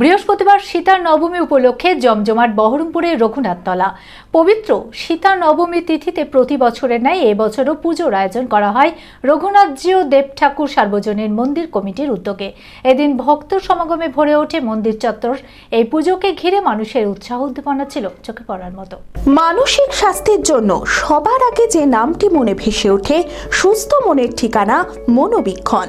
বৃহস্পতিবার সীতার নবমী উপলক্ষে জমজমাট বহরমপুরের রঘুনাথতলা। পবিত্র সীতা নবমী তিথিতে প্রতি বছরের ন্যায় এবছরও পুজোর আয়োজন করা হয় রঘুনাথজিও দেব ঠাকুর সার্বজনীন মন্দির কমিটির উদ্যোগে। এদিন ভক্ত সমাগমে ভরে ওঠে মন্দির চত্বর। এই পুজোকে ঘিরে মানুষের উৎসাহ উদ্দীপনা ছিল চোখে পড়ার মতো। মানসিক স্বাস্থ্যের জন্য সবার আগে যে নামটি মনে ভেসে ওঠে, সুস্থ মনের ঠিকানা মনোবীক্ষণ।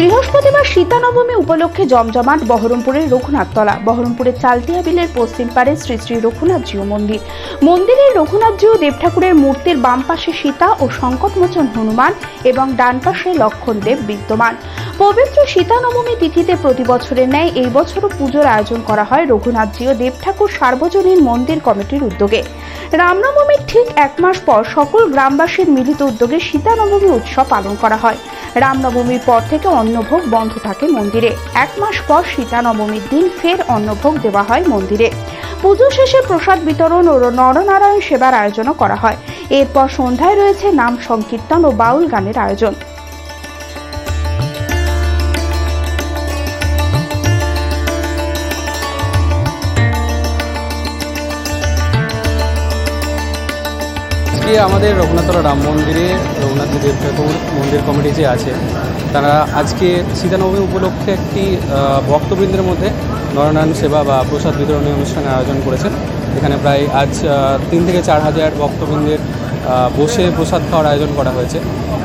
বৃহস্পতিবার সীতা নবমী উপলক্ষে জমজমাট বহরমপুরের রঘুনাথতলা। বহরমপুরের চালতিয়া বিলের পশ্চিম পারে শ্রী শ্রী রঘুনাথজিউ মন্দির। মন্দিরের রঘুনাথজিউ দেব ঠাকুরের মূর্তির বাম পাশে সীতা ও সংকটমোচন হনুমান এবং ডান পাশে লক্ষণ দেব বিদ্যমান। পবিত্র সীতা নবমী তিথিতে প্রতি বছরের ন্যায় এই বছরও পুজোর আয়োজন করা হয় রঘুনাথজিও দেব ঠাকুর সার্বজনীন মন্দির কমিটির উদ্যোগে। রামনবমীর ঠিক এক মাস পর সকল গ্রামবাসীর মিলিত উদ্যোগে সীতা নবমী উৎসব পালন করা হয়। রামনবমীর পর থেকে অন্নভোগ বন্ধ থাকে মন্দিরে। এক মাস পর সীতা নবমীর দিন ফের অন্নভোগ দেওয়া হয় মন্দিরে। পুজো শেষে প্রসাদ বিতরণ ও নরনারায়ণ সেবার আয়োজনও করা হয়। এরপর সন্ধ্যায় রয়েছে নাম সংকীর্তন ও বাউল গানের আয়োজন। আজকে আমাদের রঘুনাথতলা রাম মন্দিরে, রঘুনাথ দেব ঠাকুর মন্দির কমিটি যে আছে, তারা আজকে সীতানবমী উপলক্ষে একটি ভক্তবৃন্দের মধ্যে নরনারায়ণ সেবা বা প্রসাদ বিতরণী অনুষ্ঠানের আয়োজন করেছেন। এখানে প্রায় আজ তিন থেকে চার হাজার ভক্তবৃন্দের বসে প্রসাদ খাওয়ার আয়োজন করা হয়েছে।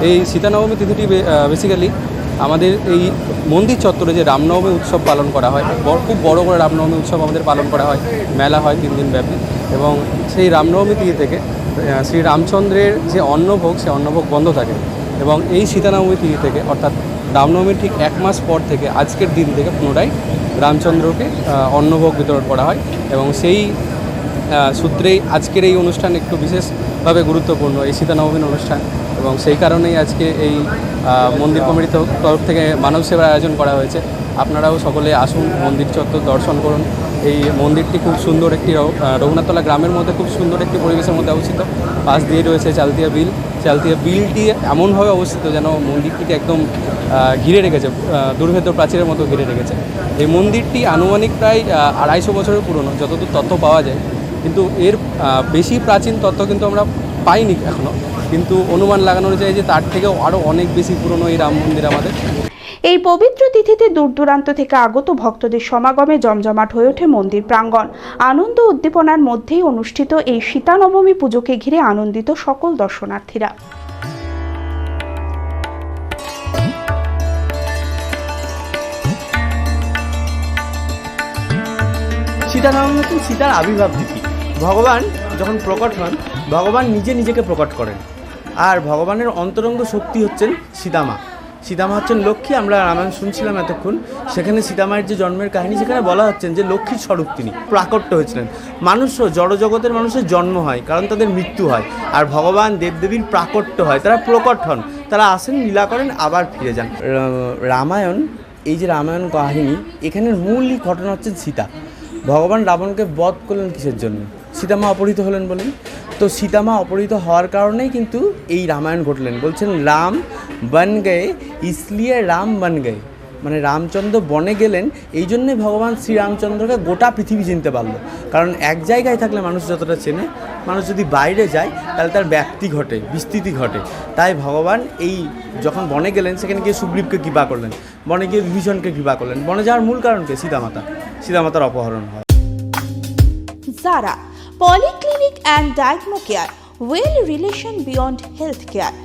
এই সীতানবমী তিথিটি বেসিক্যালি আমাদের এই মন্দির চত্বরে যে রামনবমী উৎসব পালন করা হয় খুব বড় করে রামনবমী উৎসব আমাদের পালন করা হয়, মেলা হয় তিন দিন ব্যাপী। এবং সেই রামনবমী থেকে শ্রী রামচন্দ্রের যে অন্নভোগ, সে অন্নভোগ বন্ধ থাকে এবং এই সীতানবমী তিথি থেকে, অর্থাৎ রামনবমীর ঠিক এক মাস পর থেকে আজকের দিন থেকে পুনরায় রামচন্দ্রকে অন্নভোগ বিতরণ করা হয় এবং সেই সূত্রেই আজকের এই অনুষ্ঠান একটু বিশেষভাবে গুরুত্বপূর্ণ, এই সীতানবমীর অনুষ্ঠান এবং সেই কারণেই আজকে এই মন্দির কমিটির তরফ থেকে মানব সেবার আয়োজন করা হয়েছে। আপনারাও সকলে আসুন, মন্দির চত্বর দর্শন করুন এই মন্দিরটি খুব সুন্দর একটি রঘুনাথতলা গ্রামের মধ্যে খুব সুন্দর একটি পরিবেশের মধ্যে অবস্থিত। পাশ দিয়ে রয়েছে চালতিয়া বিল। চালতিয়া বিলটি এমনভাবে অবস্থিত যেন মন্দিরটিকে একদম ঘিরে রেখেছে দুর্ভেদ্য প্রাচীরের মতো ঘিরে রেখেছে। এই মন্দিরটি আনুমানিক প্রায় আড়াইশো বছরের পুরনো, যতদূর তথ্য পাওয়া যায়। কিন্তু এর বেশি প্রাচীন তথ্য কিন্তু আমরা পাইনি এখনও কিন্তু অনুমান লাগানো যায় যে তার থেকেও আরও অনেক বেশি পুরনো এই রাম মন্দির আমাদের। এই পবিত্র তিথিতে দূর দূরান্ত থেকে আগত ভক্তদের সমাগমে জমজমাট হয়ে ওঠে মন্দির প্রাঙ্গণ। আনন্দ উদ্দীপনার মধ্যেই অনুষ্ঠিত এই সীতা নবমী পুজোকে ঘিরে আনন্দিত সকল দর্শনার্থীরা। সীতারাম হচ্ছেন সীতার আবির্ভাব তিথি ভগবান যখন প্রকট হন ভগবান নিজে নিজেকে প্রকট করেন। আর ভগবানের অন্তরঙ্গ শক্তি হচ্ছেন সীতামা। সীতামা হচ্ছেন লক্ষ্মী, আমরা রামায়ণ শুনছিলাম এতক্ষণ। সেখানে সীতামায়ের যে জন্মের কাহিনী, সেখানে বলা হচ্ছেন যে লক্ষ্মীর স্বরূপ তিনি, প্রাকট্য হয়েছিলেন। মানুষও জড়জগতের মানুষের জন্ম হয়, কারণ তাদের মৃত্যু হয়, আর ভগবান দেবদেবীর প্রাকট্য হয়, তারা প্রকট হন, তারা আসেন, লীলা করেন, আবার ফিরে যান। রামায়ণ, এই যে রামায়ণ কাহিনী, এখানের মূলই ঘটনা হচ্ছে সীতা। ভগবান রাবণকে বধ করলেন কিসের জন্য? সীতামা অপহৃত হলেন বলেন। তো সীতামা অপহৃত হওয়ার কারণেই কিন্তু এই রামায়ণ ঘটলেন। বলছেন, রাম বন গয়ে, ইসলিয়ে রাম বন গয়ে। মানে রামচন্দ্র বনে গেলেন, এই জন্যে ভগবান শ্রীরামচন্দ্রকে গোটা পৃথিবী চিনতে পারল। কারণ এক জায়গায় থাকলে মানুষ যতটা চেনে, মানুষ যদি বাইরে যায়, তাহলে তার ব্যক্তি ঘটে, বিস্তৃতি ঘটে। তাই ভগবান এই যখন বনে গেলেন, সেখানে গিয়ে সুগ্রীবকে কৃপা করলেন। বনে গিয়ে বিভীষণকে কৃপা করলেন। বনে যাওয়ার মূল কারণকে সীতামাতা। সীতামাতার অপহরণ হয়। জারা Polyclinic and Diagno Care, well relation beyond healthcare.